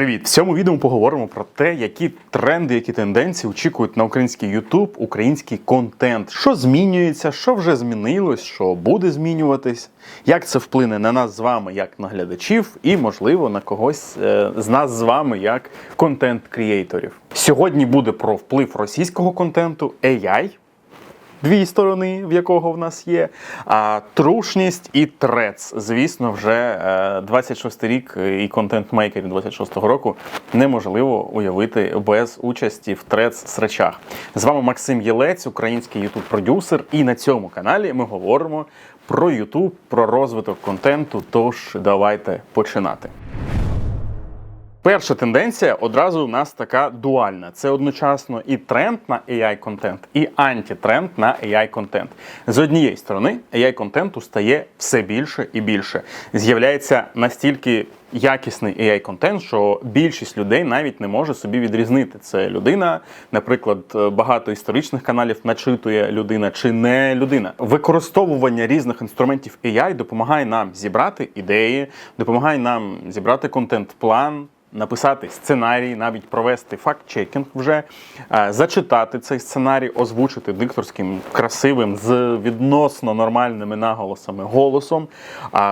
Привіт! В цьому відео ми поговоримо про те, які тренди, які тенденції очікують на український YouTube, український контент, що змінюється, що вже змінилось, що буде змінюватись, як це вплине на нас з вами, як на глядачів, і, можливо, на когось е, з нас з вами як контент-крієйторів. Сьогодні буде про вплив російського контенту, AI, дві сторони, в якого в нас є. А трушність і трец. Звісно, вже е, 26 рік і контент-мейкерів 26-го року неможливо уявити без участі в трец срачах. З вами Максим Єлець, український ютуб продюсер, і на цьому каналі ми говоримо про Ютуб, про розвиток контенту. Тож давайте починати. Перша тенденція одразу у нас така дуальна. Це одночасно і тренд на AI-контент, і антитренд на AI-контент. З однієї сторони, AI-контенту стає все більше і більше. З'являється настільки якісний AI-контент, що більшість людей навіть не може собі відрізнити. Це людина, наприклад, багато історичних каналів начитує людина чи не людина. Використовування різних інструментів AI допомагає нам зібрати ідеї, допомагає нам зібрати контент-план написати сценарій, навіть провести факт-чекінг вже, е, зачитати цей сценарій, озвучити дикторським, красивим, з відносно нормальними наголосами голосом,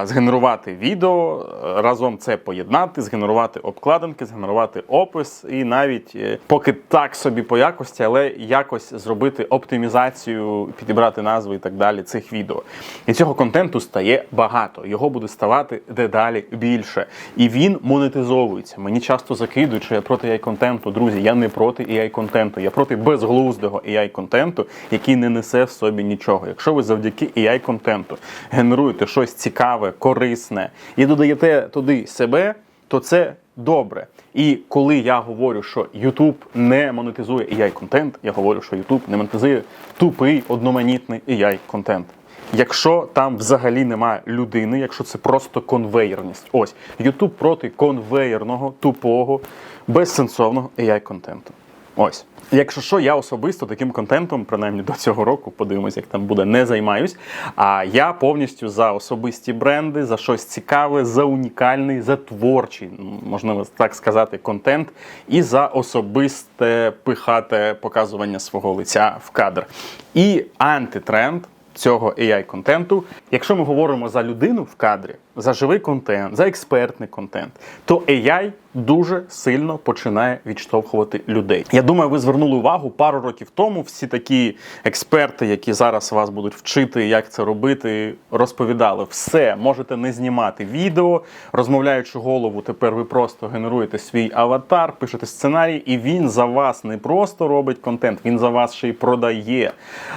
згенерувати відео, е, разом це поєднати, згенерувати обкладинки, згенерувати опис, і навіть е, поки так собі по якості, але якось зробити оптимізацію, підібрати назви і так далі цих відео. І цього контенту стає багато. Його буде ставати дедалі більше. І він монетизовується. Мені часто закидують, що я проти ai контенту. Друзі, я не проти ai контенту, я проти безглуздого ai контенту, який не несе в собі нічого. Якщо ви завдяки ai контенту генеруєте щось цікаве, корисне і додаєте туди себе, то це добре. І коли я говорю, що YouTube не монетизує ai контент, я говорю, що YouTube не монетизує тупий одноманітний ai контент якщо там взагалі немає людини, якщо це просто конвейерність. Ось YouTube проти конвейерного, тупого, безсенсовного ai контенту. Ось. Якщо що, я особисто таким контентом, принаймні до цього року, подивимось, як там буде, не займаюсь. А я повністю за особисті бренди, за щось цікаве, за унікальний, за творчий, можна так сказати, контент, і за особисте пихате показування свого лиця в кадр. І антитренд цього AI-контенту. Якщо ми говоримо за людину в кадрі, за живий контент, за експертний контент, то AI дуже сильно починає відштовхувати людей. Я думаю, ви звернули увагу пару років тому. Всі такі експерти, які зараз вас будуть вчити, як це робити, розповідали все. Можете не знімати відео, розмовляючи голову. Тепер ви просто генеруєте свій аватар, пишете сценарій, і він за вас не просто робить контент, він за вас ще й продає.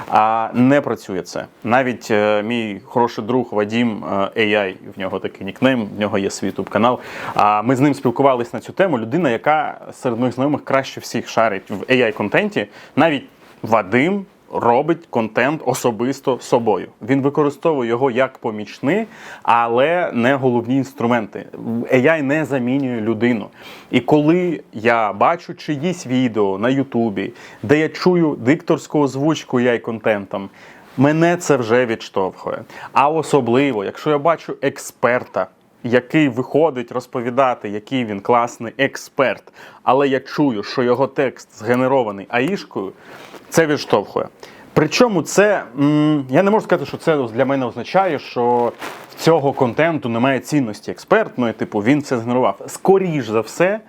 А не працює це. Навіть е, мій хороший друг Вадім е, AI, в нього такий нікнейм, в нього є свій ютуб канал. А ми з ним спілкувалися на цю тему. Людина, яка серед моїх знайомих краще всіх шарить в AI-контенті, навіть Вадим. Робить контент особисто собою. Він використовує його як помічник, але не головні інструменти. AI не замінює людину. І коли я бачу чиїсь відео на Ютубі, де я чую дикторську озвучку ai контентом мене це вже відштовхує. А особливо, якщо я бачу експерта який виходить розповідати, який він класний експерт, але я чую, що його текст згенерований аїшкою, це відштовхує. Причому це я не можу сказати, що це для мене означає, що в цього контенту немає цінності експертної, типу він все згенерував. Скоріш за все,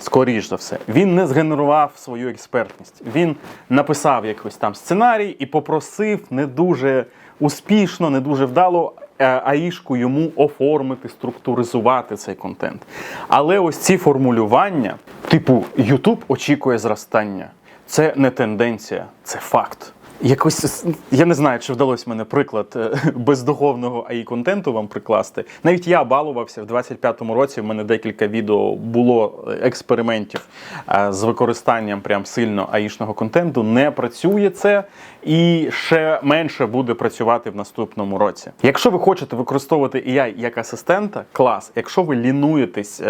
скоріш за все, він не згенерував свою експертність. Він написав якийсь там сценарій і попросив не дуже успішно, не дуже вдало аїшку йому оформити, структуризувати цей контент. Але ось ці формулювання, типу YouTube очікує зростання. Це не тенденція, це факт. Якось я не знаю, чи вдалося мене приклад е, бездуховного аї контенту вам прикласти. Навіть я балувався в 25-му році. В мене декілька відео було е, експериментів е, з використанням прям сильно аїшного контенту. Не працює це і ще менше буде працювати в наступному році. Якщо ви хочете використовувати AI як асистента, клас. Якщо ви лінуєтесь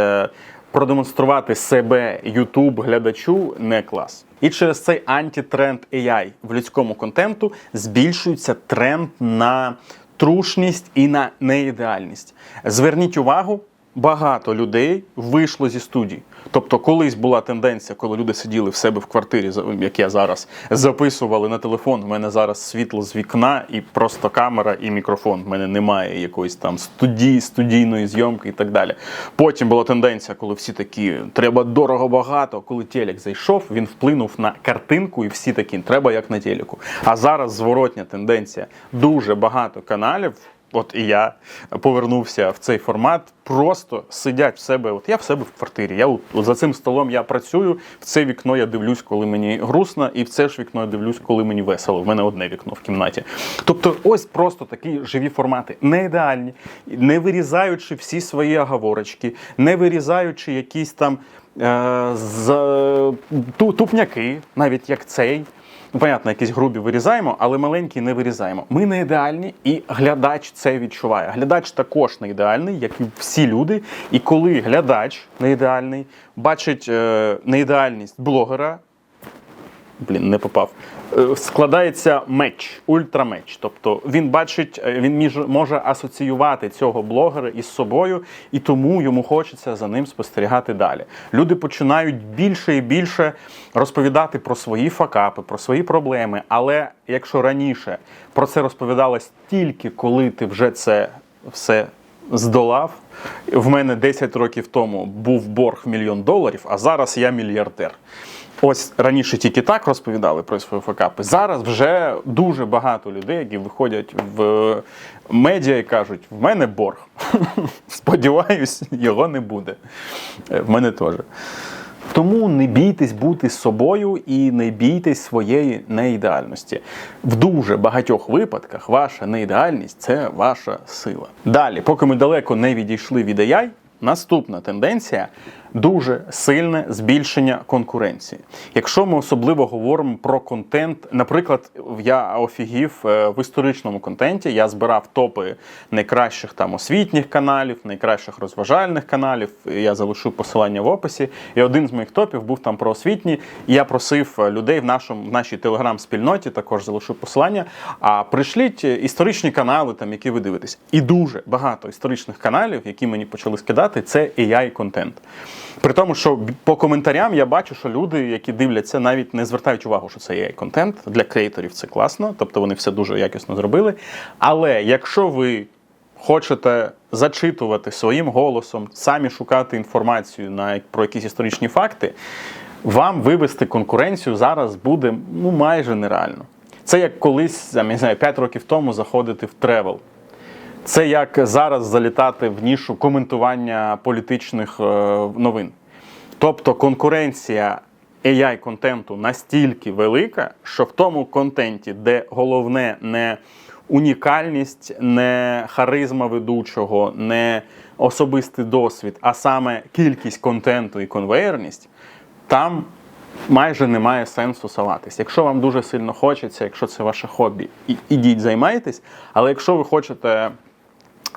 продемонструвати себе YouTube глядачу не клас. І через цей антитренд AI в людському контенту збільшується тренд на трушність і на неідеальність. Зверніть увагу. Багато людей вийшло зі студії. Тобто, колись була тенденція, коли люди сиділи в себе в квартирі, як я зараз, записували на телефон. У мене зараз світло з вікна і просто камера і мікрофон. У мене немає якоїсь там студії, студійної зйомки і так далі. Потім була тенденція, коли всі такі треба дорого багато. Коли телек зайшов, він вплинув на картинку, і всі такі треба як на телеку. А зараз зворотня тенденція. Дуже багато каналів. От і я повернувся в цей формат. Просто сидять в себе. От я в себе в квартирі. Я от, от за цим столом я працюю. В це вікно я дивлюсь, коли мені грустно, і в це ж вікно я дивлюсь, коли мені весело. В мене одне вікно в кімнаті. Тобто, ось просто такі живі формати, не ідеальні, не вирізаючи всі свої оговорочки, не вирізаючи якісь там е, з, ту- тупняки, навіть як цей. Ну, понятно, якісь грубі вирізаємо, але маленькі не вирізаємо. Ми не ідеальні, і глядач це відчуває. Глядач також не ідеальний, як і всі люди. І коли глядач не ідеальний, бачить е, неідеальність блогера, блін, не попав. Е, Складається меч, ультрамеч. Тобто він бачить, е, він може асоціювати цього блогера із собою, і тому йому хочеться за ним спостерігати далі. Люди починають більше і більше розповідати про свої факапи, про свої проблеми. Але якщо раніше про це розповідалось тільки коли ти вже це все здолав. В мене 10 років тому був борг мільйон доларів, а зараз я мільярдер. Ось раніше тільки так розповідали про свої факапи. Зараз вже дуже багато людей, які виходять в медіа і кажуть: в мене борг. Сподіваюсь, його не буде. Е, В мене теж. Тому не бійтесь бути собою і не бійтесь своєї неідеальності. В дуже багатьох випадках ваша неідеальність це ваша сила. Далі, поки ми далеко не відійшли від AI, наступна тенденція дуже сильне збільшення конкуренції. Якщо ми особливо говоримо про контент, наприклад, я офігів е, в історичному контенті, я збирав топи найкращих там освітніх каналів, найкращих розважальних каналів. Я залишу посилання в описі. І один з моїх топів був там про освітні. І я просив е, людей в нашому в нашій телеграм-спільноті, також залишу посилання. А прийшліть е, історичні канали, там які ви дивитесь. І дуже багато історичних каналів, які мені почали скидати, це ai контент. При тому, що по коментарям я бачу, що люди, які дивляться, навіть не звертають увагу, що це ai контент для креаторів. Це класно, тобто вони все дуже якісно зробили. Але якщо ви хочете зачитувати своїм голосом, самі шукати інформацію на про якісь історичні факти, вам вивести конкуренцію зараз буде ну майже нереально. Це як колись, я не знаю, 5 років тому заходити в тревел. Це як зараз залітати в нішу коментування політичних е, новин. Тобто конкуренція AI-контенту настільки велика, що в тому контенті, де головне не унікальність, не харизма ведучого, не особистий досвід, а саме кількість контенту і конвейерність, там майже немає сенсу салатись. Якщо вам дуже сильно хочеться, якщо це ваше хобі, ідіть, займайтесь. Але якщо ви хочете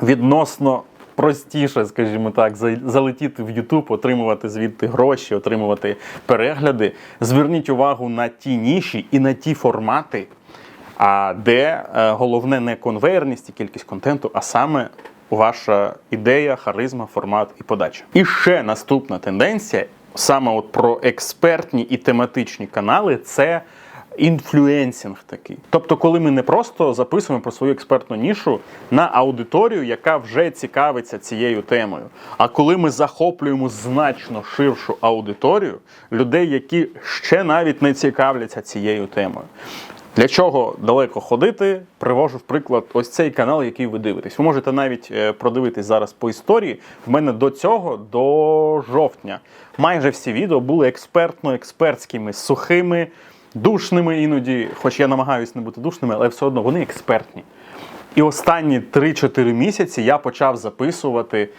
відносно простіше, скажімо так, залетіти в YouTube, отримувати звідти гроші, отримувати перегляди, зверніть увагу на ті ніші і на ті формати, а де е, головне не конвейерність і кількість контенту, а саме ваша ідея, харизма, формат і подача. І ще наступна тенденція, саме от про експертні і тематичні канали, це інфлюенсінг такий. Тобто, коли ми не просто записуємо про свою експертну нішу на аудиторію, яка вже цікавиться цією темою, а коли ми захоплюємо значно ширшу аудиторію людей, які ще навіть не цікавляться цією темою. Для чого далеко ходити? Привожу в приклад ось цей канал, який ви дивитесь. Ви можете навіть е, продивитись зараз по історії. В мене до цього, до жовтня, майже всі відео були експертно-експертськими, сухими, душними іноді, хоч я намагаюся не бути душними, але все одно вони експертні. І останні 3-4 місяці я почав записувати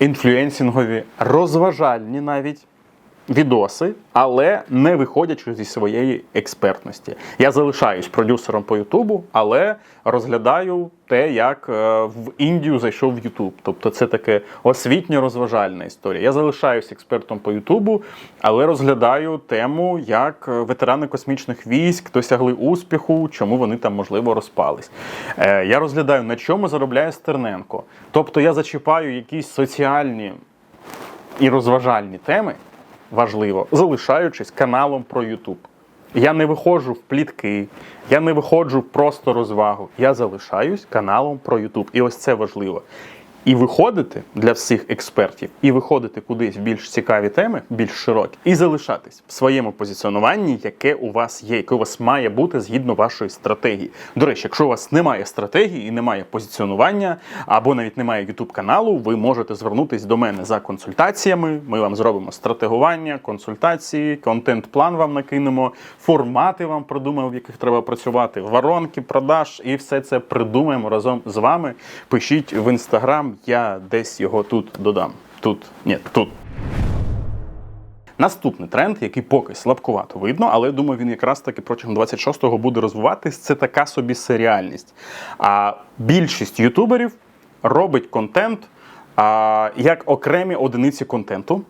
інфлюенсінгові, розважальні навіть відоси, але не виходячи зі своєї експертності. Я залишаюсь продюсером по Ютубу, але розглядаю те, як е, в Індію зайшов Ютуб. Тобто це таке освітньо-розважальна історія. Я залишаюсь експертом по Ютубу, але розглядаю тему, як е, ветерани космічних військ досягли успіху, чому вони там можливо розпались. Е, Я розглядаю, на чому заробляє Стерненко. Тобто я зачіпаю якісь соціальні і розважальні теми, важливо, залишаючись каналом про YouTube. Я не виходжу в плітки, я не виходжу просто розвагу. Я залишаюсь каналом про YouTube. І ось це важливо. І виходити для всіх експертів, і виходити кудись в більш цікаві теми, більш широкі, і залишатись в своєму позиціонуванні, яке у вас є, яке у вас має бути згідно вашої стратегії. До речі, якщо у вас немає стратегії і немає позиціонування, або навіть немає youtube каналу, ви можете звернутись до мене за консультаціями. Ми вам зробимо стратегування, консультації, контент-план вам накинемо, формати вам придумаємо, в яких треба працювати, воронки, продаж, і все це придумаємо разом з вами. Пишіть в інстаграм, я десь його тут додам. Тут, ні, тут. Наступний тренд, який поки слабкувато видно, але я думаю, він якраз таки протягом 26-го буде розвиватись. Це така собі серіальність. А більшість ютуберів робить контент а, як окремі одиниці контенту.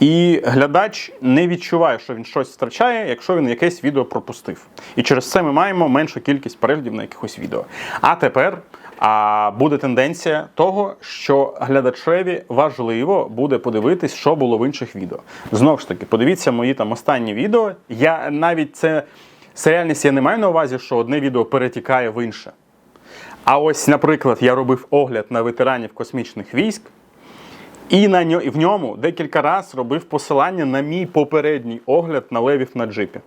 І глядач не відчуває, що він щось втрачає, якщо він якесь відео пропустив. І через це ми маємо меншу кількість переглядів на якихось відео. А тепер а, буде тенденція того, що глядачеві важливо буде подивитись, що було в інших відео. Знову ж таки, подивіться мої там останні відео. Я навіть це серіальність я не маю на увазі, що одне відео перетікає в інше. А ось, наприклад, я робив огляд на ветеранів космічних військ. І на ньо, в ньому декілька разів робив посилання на мій попередній огляд на левів на джипі.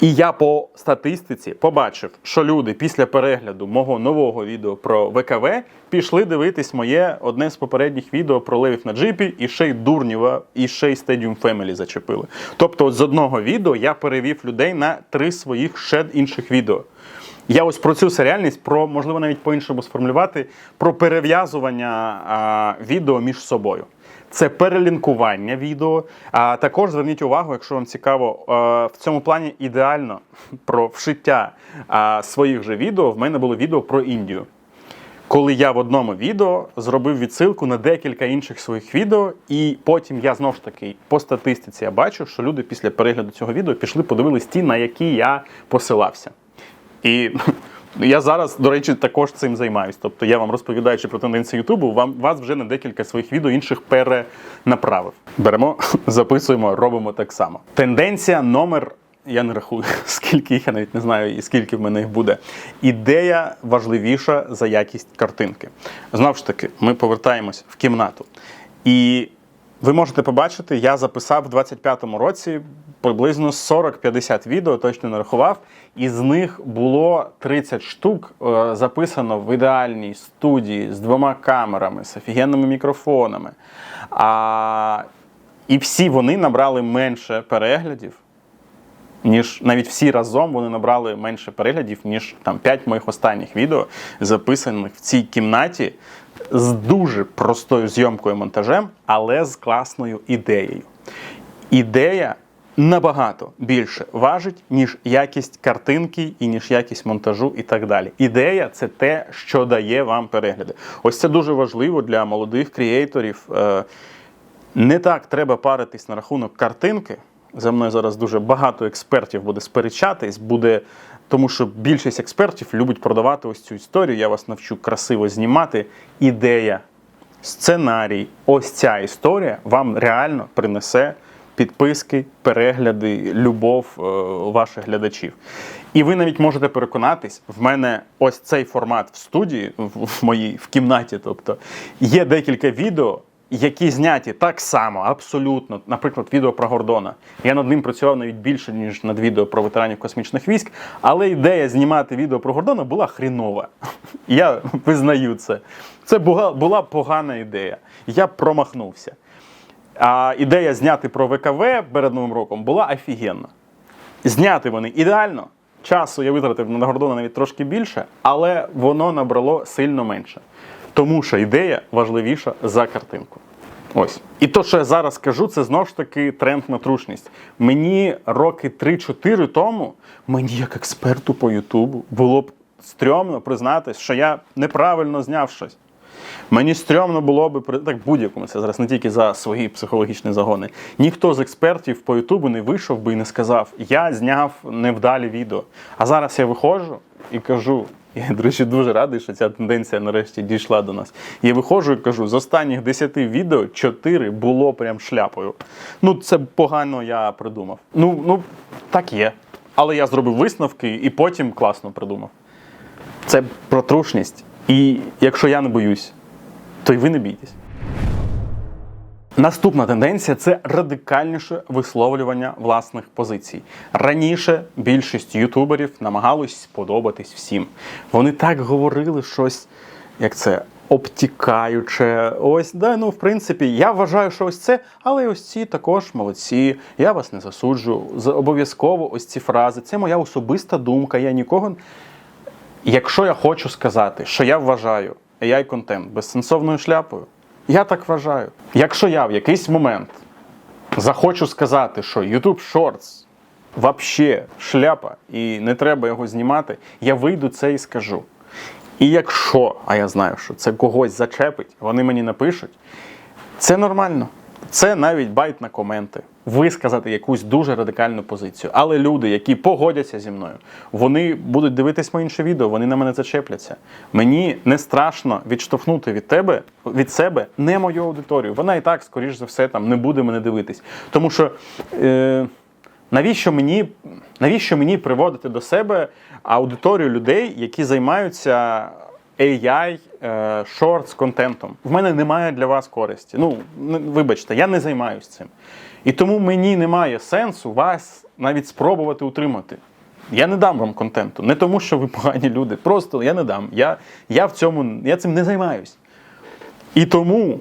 І я по статистиці побачив, що люди після перегляду мого нового відео про ВКВ пішли дивитись моє одне з попередніх відео про левів на джипі, і ще й Дурнєва, і ще й Stadium Family зачепили. Тобто, з одного відео я перевів людей на три своїх ще інших відео. Я ось про цю серіальність, про можливо навіть по-іншому сформулювати, про перев'язування відео між собою. Це перелінкування відео. А також зверніть увагу, якщо вам цікаво, в цьому плані ідеально про вшиття своїх же відео. В мене було відео про Індію. Коли я в одному відео зробив відсилку на декілька інших своїх відео, і потім я знову ж таки по статистиці я бачу, що люди після перегляду цього відео пішли, подивились ті, на які я посилався. І я зараз, до речі, також цим займаюсь. Тобто я вам розповідаючи про тенденції Ютубу, вам вас вже на декілька своїх відео інших перенаправив. Беремо, записуємо, робимо так само. Тенденція номер. Я не рахую, скільки їх, я навіть не знаю, і скільки в мене їх буде. Ідея важливіша за якість картинки. Знову ж таки, ми повертаємось в кімнату. І ви можете побачити, я записав в 25-му році приблизно 40-50 відео, точно не рахував. Із них було 30 штук е, записано в ідеальній студії з двома камерами, з офігенними мікрофонами. А, і всі вони набрали менше переглядів, ніж навіть всі разом вони набрали менше переглядів, ніж там 5 моїх останніх відео, записаних в цій кімнаті з дуже простою зйомкою монтажем, але з класною ідеєю. Ідея набагато більше важить, ніж якість картинки і ніж якість монтажу і так далі. Ідея це те, що дає вам перегляди. Ось це дуже важливо для молодих креаторів. Е, Не так треба паритись на рахунок картинки. За мною зараз дуже багато експертів буде сперечатись, буде. Тому що більшість експертів любить продавати ось цю історію. Я вас навчу красиво знімати. Ідея, сценарій, ось ця історія вам реально принесе підписки, перегляди, любов е, ваших глядачів. І ви навіть можете переконатись, в мене ось цей формат в студії, в, моїй в кімнаті. Тобто є декілька відео, які зняті так само, абсолютно. Наприклад, відео про Гордона. Я над ним працював навіть більше, ніж над відео про ветеранів космічних військ. Але ідея знімати відео про Гордона була хрінова. Я визнаю це. Це була погана ідея. Я промахнувся. А ідея зняти про ВКВ перед Новим роком була офігенна. Зняти вони ідеально. Часу я витратив на Гордона навіть трошки більше, але воно набрало сильно менше. Тому що ідея важливіша за картинку. Ось. І то, що я зараз кажу, це знову ж таки тренд на трушність. Мені роки 3-4 тому, мені як експерту по Ютубу, було б стрьомно признатись, що я неправильно зняв щось. Мені стрьомно було би так будь-якому це зараз не тільки за свої психологічні загони. Ніхто з експертів по Ютубу не вийшов би і не сказав, я зняв невдалі відео. А зараз я виходжу і кажу: Я, до речі, дуже радий, що ця тенденція нарешті дійшла до нас. Я виходжу і кажу: з останніх 10 відео 4 було прям шляпою. Ну, це погано я придумав. Ну, ну, так є. Але я зробив висновки і потім класно придумав. Це про трушність. І якщо я не боюсь, то й ви не бійтесь. Наступна тенденція це радикальніше висловлювання власних позицій. Раніше більшість ютуберів намагались сподобатись всім. Вони так говорили щось, як це. Обтікаюче, ось да, ну в принципі, я вважаю, що ось це, але ось ці також молодці. Я вас не засуджу. Обов'язково ось ці фрази. Це моя особиста думка. Я нікого Якщо я хочу сказати, що я вважаю AI контент безсенсовною шляпою, я так вважаю. Якщо я в якийсь момент захочу сказати, що YouTube Shorts вообще шляпа і не треба його знімати, я вийду це і скажу. І якщо, а я знаю, що це когось зачепить, вони мені напишуть, це нормально. Це навіть байт на коменти. Висказати якусь дуже радикальну позицію. Але люди, які погодяться зі мною, вони будуть дивитись моє інше відео, вони на мене зачепляться. Мені не страшно відштовхнути від тебе від себе не мою аудиторію. Вона і так, скоріш за все, там не буде мене дивитись. Тому що. Е- Навіщо мені, навіщо мені приводити до себе аудиторію людей, які займаються AI, е, shorts контентом? В мене немає для вас користі. Ну, вибачте, я не займаюся цим. І тому мені немає сенсу вас навіть спробувати утримати. Я не дам вам контенту. Не тому, що ви погані люди. Просто я не дам. Я, я в цьому я цим не займаюсь. І тому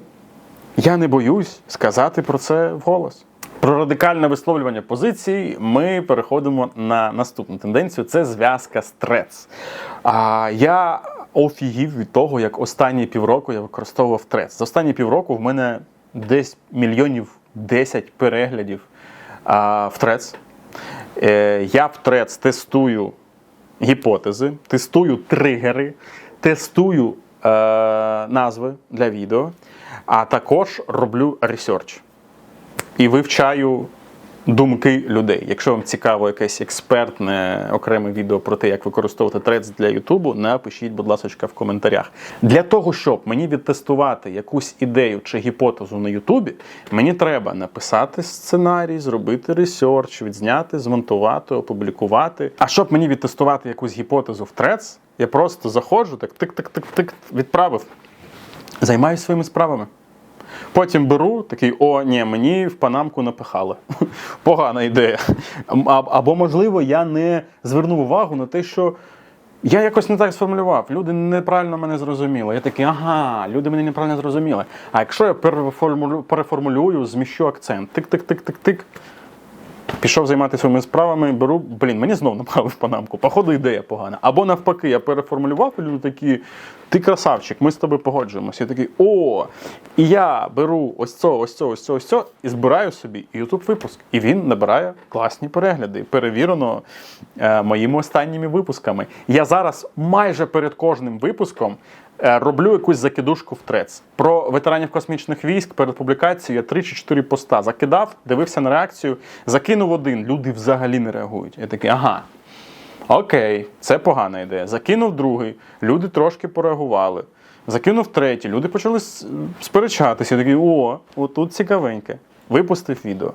я не боюсь сказати про це вголос. Про радикальне висловлювання позицій ми переходимо на наступну тенденцію це зв'язка з трец. А я офігів від того, як останні півроку я використовував трец. За останні півроку в мене десь мільйонів 10 переглядів а, в трец. Е, я в трец тестую гіпотези, тестую тригери, тестую е, назви для відео, а також роблю ресерч і вивчаю думки людей. Якщо вам цікаво якесь експертне окреме відео про те, як використовувати трец для Ютубу, напишіть, будь ласка, в коментарях. Для того, щоб мені відтестувати якусь ідею чи гіпотезу на Ютубі, мені треба написати сценарій, зробити ресерч, відзняти, змонтувати, опублікувати. А щоб мені відтестувати якусь гіпотезу в трец, я просто заходжу, так тик-тик-тик-тик, відправив. Займаюся своїми справами. Потім беру такий, о, ні, мені в панамку напихали. Погана ідея. Або, можливо, я не звернув увагу на те, що я якось не так сформулював. Люди неправильно мене зрозуміли. Я такий, ага, люди мене неправильно зрозуміли. А якщо я переформулю- переформулюю, зміщу акцент, тик-тик-тик-тик-тик. Пішов займатися своїми справами, беру, блін, мені знов направив панамку. Походу, ідея погана. Або навпаки, я переформулював, і люди такі, ти красавчик, ми з тобою погоджуємося. Я такий, о, і я беру ось це, ось це, ось це, ось це, і збираю собі youtube випуск. І він набирає класні перегляди. Перевірено е, моїми останніми випусками. Я зараз майже перед кожним випуском роблю якусь закидушку в трец. Про ветеранів космічних військ перед публікацією я 3 чи 4 поста закидав, дивився на реакцію, закинув один. Люди взагалі не реагують. Я такий, ага. Окей, це погана ідея. Закинув другий, люди трошки пореагували. Закинув третій, люди почали сперечатися. Я такий, о, отут цікавеньке. Випустив відео.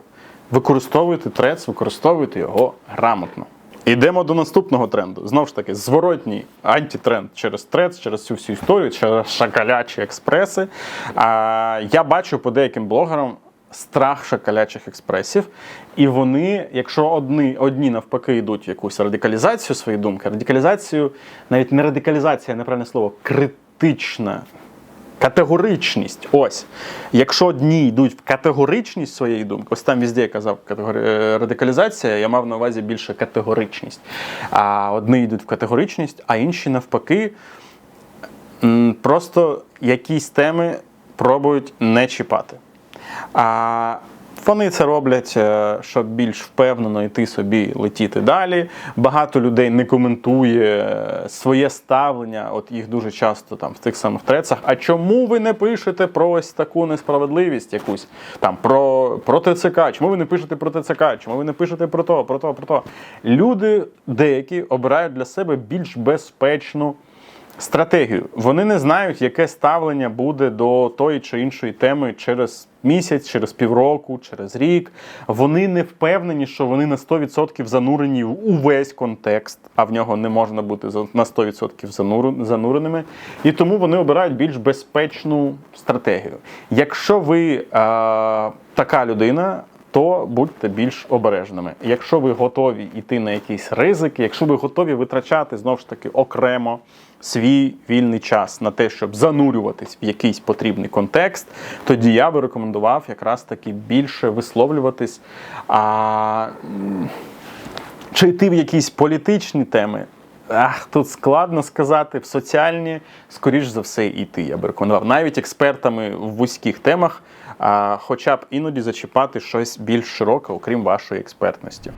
Використовуйте трец, використовуйте його грамотно. Йдемо до наступного тренду. Знову ж таки, зворотній антитренд через трец, через цю всю історію, через шакалячі експреси. А, я бачу по деяким блогерам страх шакалячих експресів. І вони, якщо одні, одні навпаки йдуть в якусь радикалізацію своєї думки, радикалізацію, навіть не радикалізація, неправильне слово, критична. Категоричність. Ось. Якщо одні йдуть в категоричність своєї думки, ось там візде я казав категори... е, радикалізація, я мав на увазі більше категоричність. А одні йдуть в категоричність, а інші навпаки просто якісь теми пробують не чіпати. А вони це роблять, е, щоб більш впевнено йти собі летіти далі. Багато людей не коментує е, своє ставлення. От їх дуже часто там в тих самих трецах. А чому ви не пишете про ось таку несправедливість якусь там про, про ТЦК? Чому ви не пишете про ТЦК? Чому ви не пишете про то, про то, про то? Люди деякі обирають для себе більш безпечну стратегію. Вони не знають, яке ставлення буде до тої чи іншої теми через місяць, через півроку, через рік. Вони не впевнені, що вони на 100% занурені в увесь контекст, а в нього не можна бути на 100% зануру- зануреними. І тому вони обирають більш безпечну стратегію. Якщо ви е, така людина, то будьте більш обережними. Якщо ви готові йти на якісь ризики, якщо ви готові витрачати знову ж таки окремо свій вільний час на те, щоб занурюватись в якийсь потрібний контекст, тоді я би рекомендував якраз таки більше висловлюватись. А, чи йти в якісь політичні теми? Ах, тут складно сказати. В соціальні, скоріш за все, йти, я би рекомендував. Навіть експертами в вузьких темах, а, хоча б іноді зачіпати щось більш широке, окрім вашої експертності.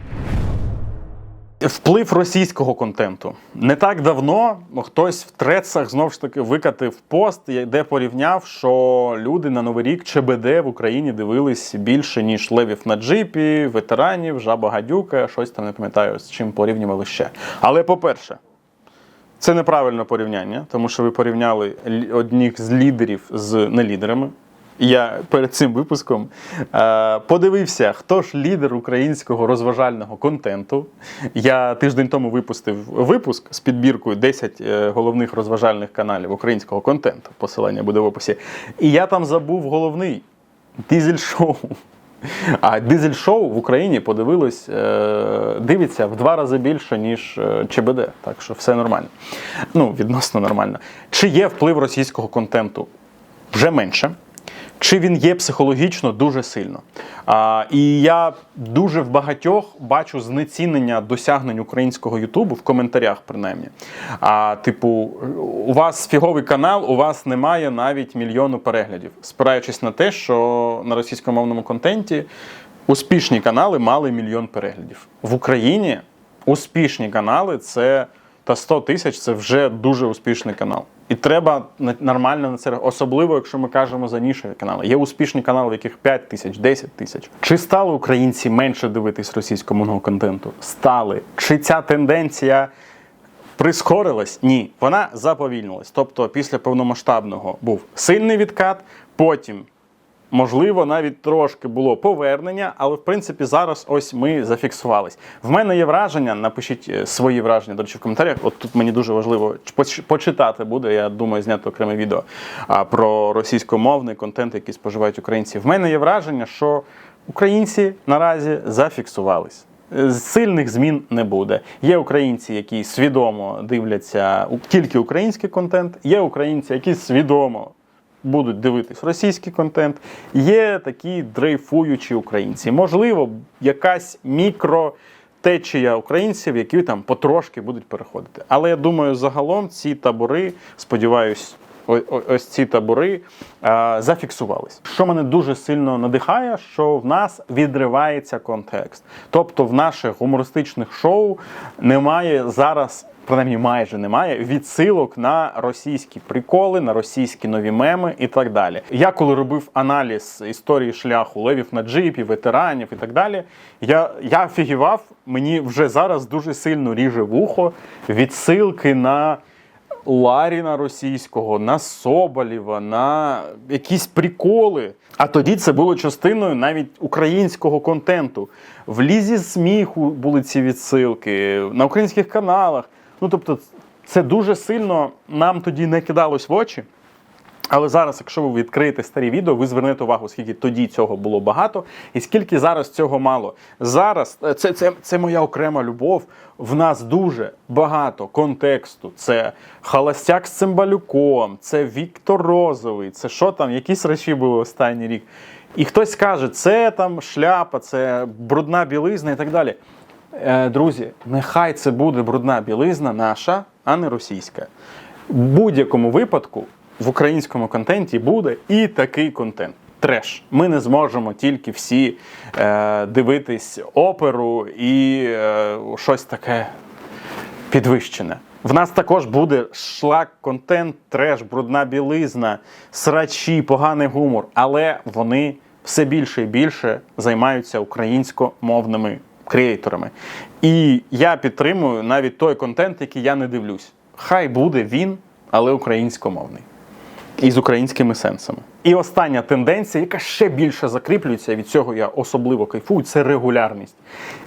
Вплив російського контенту не так давно хтось в трецах знов ж таки викатив пост, де порівняв, що люди на новий рік ЧБД в Україні дивились більше ніж левів на джипі, ветеранів, жаба гадюка, щось там не пам'ятаю з чим порівнювали ще. Але по-перше, це неправильне порівняння, тому що ви порівняли одних з лідерів з нелідерами. Я перед цим випуском е, подивився, хто ж лідер українського розважального контенту. Я тиждень тому випустив випуск з підбіркою 10 е, головних розважальних каналів українського контенту. Посилання буде в описі. І я там забув головний дизель-шоу. А дизель-шоу в Україні подивилось, е, дивиться в два рази більше, ніж ЧБД. Так що все нормально. Ну, відносно нормально. Чи є вплив російського контенту? Вже менше. Чи він є психологічно дуже сильно? А, і я дуже в багатьох бачу знецінення досягнень українського Ютубу в коментарях, принаймні. А, типу, у вас фіговий канал, у вас немає навіть мільйону переглядів, спираючись на те, що на російськомовному контенті успішні канали мали мільйон переглядів. В Україні успішні канали це та 100 тисяч це вже дуже успішний канал. І треба нормально на це особливо, якщо ми кажемо за нішеві канали. Є успішні канали, в яких 5 тисяч, 10 тисяч. Чи стали українці менше дивитись російськомовного контенту? Стали. Чи ця тенденція прискорилась? Ні, вона заповільнилась. Тобто, після повномасштабного був сильний відкат, потім. Можливо, навіть трошки було повернення, але в принципі зараз ось ми зафіксувались. В мене є враження. Напишіть е, свої враження, до речі, в коментарях. От тут мені дуже важливо поч- почитати буде. Я думаю, зняти окреме відео про російськомовний контент, який споживають українці. В мене є враження, що українці наразі зафіксувались. Е, Сильних змін не буде. Є українці, які свідомо дивляться тільки український контент. Є українці, які свідомо будуть дивитись російський контент. Є такі дрейфуючі українці. Можливо, якась мікро. Течія українців, які там потрошки будуть переходити. Але я думаю, загалом ці табори, сподіваюсь, ось ці табори е, зафіксувались. Що мене дуже сильно надихає, що в нас відривається контекст. Тобто в наших гумористичних шоу немає зараз. Принаймні майже немає відсилок на російські приколи, на російські нові меми і так далі. Я коли робив аналіз історії шляху левів на джипі, ветеранів і так далі, я, я офігівав, мені вже зараз дуже сильно ріже вухо відсилки на Ларіна російського, на Соболєва, на якісь приколи. А тоді це було частиною навіть українського контенту. В лізі сміху були ці відсилки на українських каналах. Ну тобто, це дуже сильно нам тоді не кидалось в очі. Але зараз, якщо ви відкриєте старі відео, ви звернете увагу, скільки тоді цього було багато, і скільки зараз цього мало. Зараз е, це, це, це моя окрема любов. В нас дуже багато контексту. Це Холостяк з Цимбалюком, це Віктор Розовий, це що там, якісь речі були останній рік. І хтось скаже, це там шляпа, це брудна білизна і так далі. Е, Друзі, нехай це буде брудна білизна наша, а не російська. В будь-якому випадку в українському контенті буде і такий контент. Треш. Ми не зможемо тільки всі е, дивитись оперу і е, щось таке підвищене. В нас також буде шлак, контент, треш, брудна білизна, срачі, поганий гумор. Але вони все більше і більше займаються українськомовними креаторами. І я підтримую навіть той контент, який я не дивлюсь. Хай буде він але українськомовний. І з українськими сенсами. І остання тенденція, яка ще більше закріплюється, від цього я особливо кайфую, це регулярність.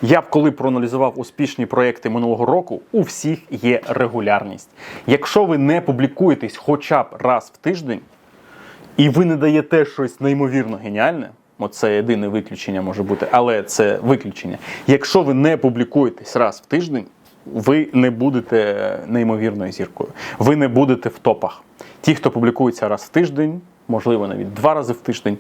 Я б коли проаналізував успішні проекти минулого року, у всіх є регулярність. Якщо ви не публікуєтесь хоча б раз в тиждень, і ви не даєте щось неймовірно геніальне. Оце єдине виключення може бути, але це виключення. Якщо ви не публікуєтесь раз в тиждень, ви не будете неймовірною зіркою. Ви не будете в топах. Ті, хто публікується раз в тиждень, можливо, навіть два рази в тиждень,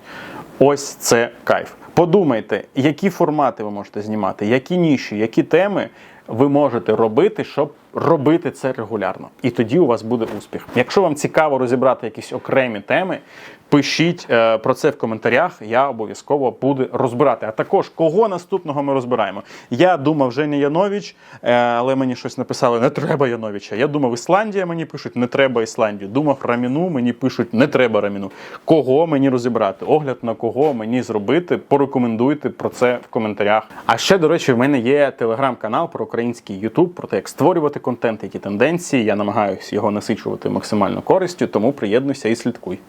ось це кайф. Подумайте, які формати ви можете знімати, які ніші, які теми ви можете робити, щоб робити це регулярно. І тоді у вас буде успіх. Якщо вам цікаво розібрати якісь окремі теми, пишіть е, про це в коментарях. Я обов'язково буду розбирати. А також кого наступного ми розбираємо. Я думав Женя Янович, е, але мені щось написали: не треба Яновича. Я думав, Ісландія мені пишуть, не треба Ісландію. Думав Раміну, мені пишуть, не треба Раміну. Кого мені розібрати? Огляд на кого мені зробити? Порекомендуйте про це в коментарях. А ще, до речі, в мене є телеграм-канал про український Ютуб, про те, як створювати контент, які тенденції. Я намагаюся його насичувати максимально користю, тому приєднуйся і слідкуй.